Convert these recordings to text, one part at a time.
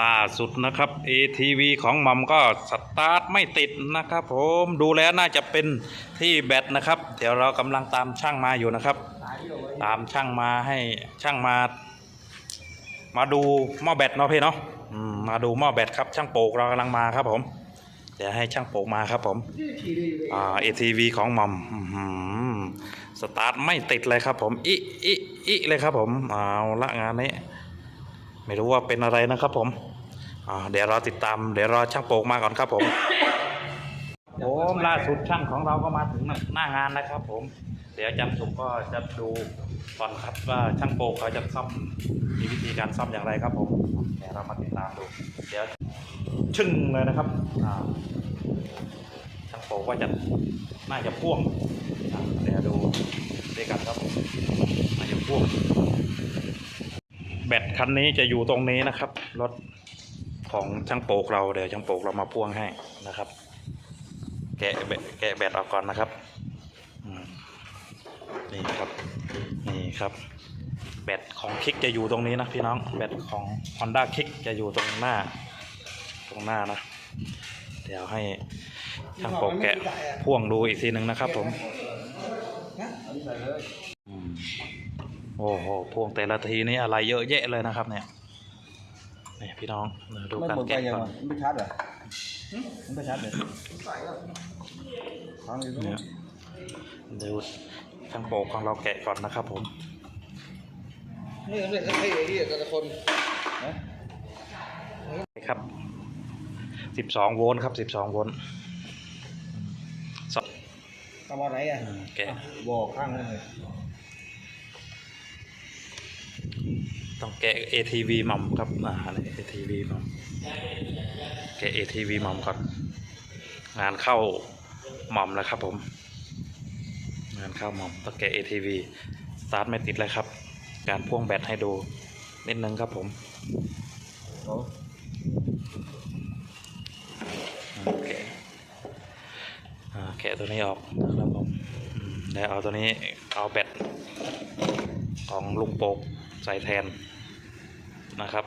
ล่าสุดนะครับ ATV ของมัมก็สตาร์ทไม่ติดนะครับ ผมดูแล้วน่าจะเป็นที่แบตนะครับ เดี๋ยวเรากำลังตามช่างมาอยู่นะครับ ตามช่างมาให้ช่างมา มาดูหม้อแบตเนาะพี่เนาะมาดูหม้อแบตครับ ช่างโปกเรากำลังมาครับ ผมเดี๋ยวให้ช่างโปกมาครับผมอ่า ATV ของมัมสตาร์ทไม่ติดเลยครับ ผมอิอิอิเลยครับ ผมเอาละงานนี้ ไม่รู้ว่าเป็นอะไรนะครับผมเดี๋ยวราติดตามเดี๋ยวรอช่างโปกมาก่อนครับผมผมล่าสุดช่างของเราก็มาถึงหน้างานนะครับผม เดี๋ยวอาจารย์สุมก็จะดูก่อนครับว่าช่างโปกเขาจะซ่อมมีวิธีการซ่อมอย่างไรครับผมเดี๋ยวเรามาติดตามดู เดี๋ยวชึ่งเลยนะครับช่างโปกว่าจะน่าจะพ่วงเดี๋ยวดูด้วยกันครับผมน่าจะพ่วง แบตคันนี้จะอยู่ตรงนี้นะครับ รถของช่างโปกเราเดี๋ยวช่างโปกเรามาพ่วงให้นะครับ แกะแบตแกะแบตออกก่อนนะครับนี่ครับ นี่ครับ แบตของคิกจะอยู่ตรงนี้นะพี่น้องแบตของ Honda คิกจะอยู่ตรงหน้า ตรงหน้านะ เดี๋ยวให้ช่างโปกแกะพ่วงดูอีกทีหนึ่งนะครับผมอืม โอ้โหพวงแต่ละทีนี้อะไรเยอะแยะเลยนะครับ เนี่ยนี่พี่น้องมาดูไม่การหมดไปแกะยังก่อนมันไม่ชัดเหรอมันไม่ชัดเลยฟังอยู่ตรงเนี่นี้ยดูช่างโปกของเราแกะก่อนนะครับผมนี่มันเป็นไอ้ไอ้ที่แต่ละคนนะครับสิบสองโวลต์ครับสิบสองโวลต์สองตะวันไหนอะอืมแกะบอกข้างนั่นเลย ต้องแกะ ATV มัมครับอ่านี่ ATV มัมแกะ ATV มัมก่อนงานเข้ามัมแล้วครับผม งานเข้ามัมต้องแกะ ATV สตาร์ทไม่ติดเลยครับ การพ่วงแบตให้ดูนิดนึงครับผมโอ้โอเคอ่าแกะตัวนี้ออกนะครับผมอืมแล้วเอาตัวนี้เอาแบตของลุงโปก ใส่แทนนะครับ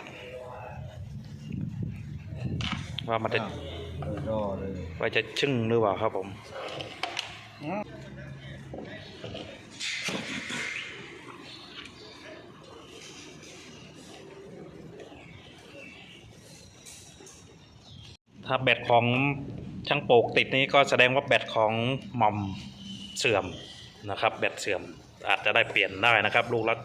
ว่ามันจะเออรอเลยว่าจะชึ่งหรือเปล่าครับผมถ้าแบตของช่างโปกติดนี้ก็แสดงว่าแบตของหมอมเสื่อมนะครับ แบตเสื่อมอาจจะได้เปลี่ยนได้นะครับ ลูกละ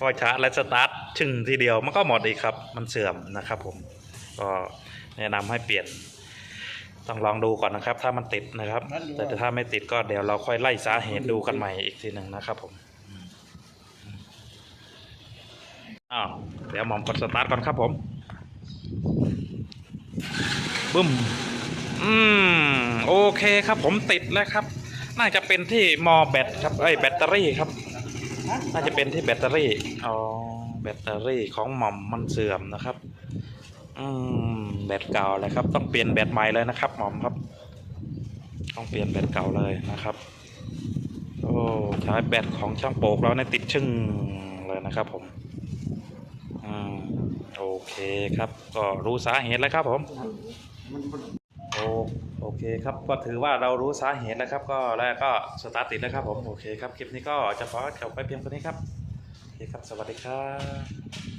ก็ชาร์จและสตาร์ทชึ่งทีเดียวมันก็หมดอีกครับ มันเสื่อมนะครับผมก็แนะนำให้เปลี่ยน ต้องลองดูก่อนนะครับ ถ้ามันติดนะครับ แต่ถ้าไม่ติดก็เดี๋ยวเราค่อยไล่สาเหตุดูกันใหม่อีกทีหนึ่งนะครับผมอ้าวเดี๋ยวหมอมกดสตาร์ทก่อนครับผมบึ้มอืมโอเคครับผมติดแล้วครับ น่าจะเป็นที่มอแบตครับเอ้ยแบตเตอรี่ครับ น่าจะเป็นที่แบตเตอรี่อ๋อแบตเตอรี่ของหม่อมมันเสื่อมนะครับ อืมแบตเก่าเลยครับ ต้องเปลี่ยนแบตใหม่เลยนะครับ หม่อมครับ ต้องเปลี่ยนแบตเก่าเลยนะครับ โอ้ใช้แบตของช่างโปกแล้วเนี่ยติดชึ่งเลยนะครับ ผมอืมโอเคครับ ก็รู้สาเหตุแล้วครับผม โอโอเคครับ ก็ถือว่าเรารู้สาเหตุแล้วครับ ก็แล้วก็สตาร์ทติดแล้วครับผม โอเคครับ คลิปนี้ก็จะขอจบไปเพียงเท่านี้ครับ โอเคครับ สวัสดีครับ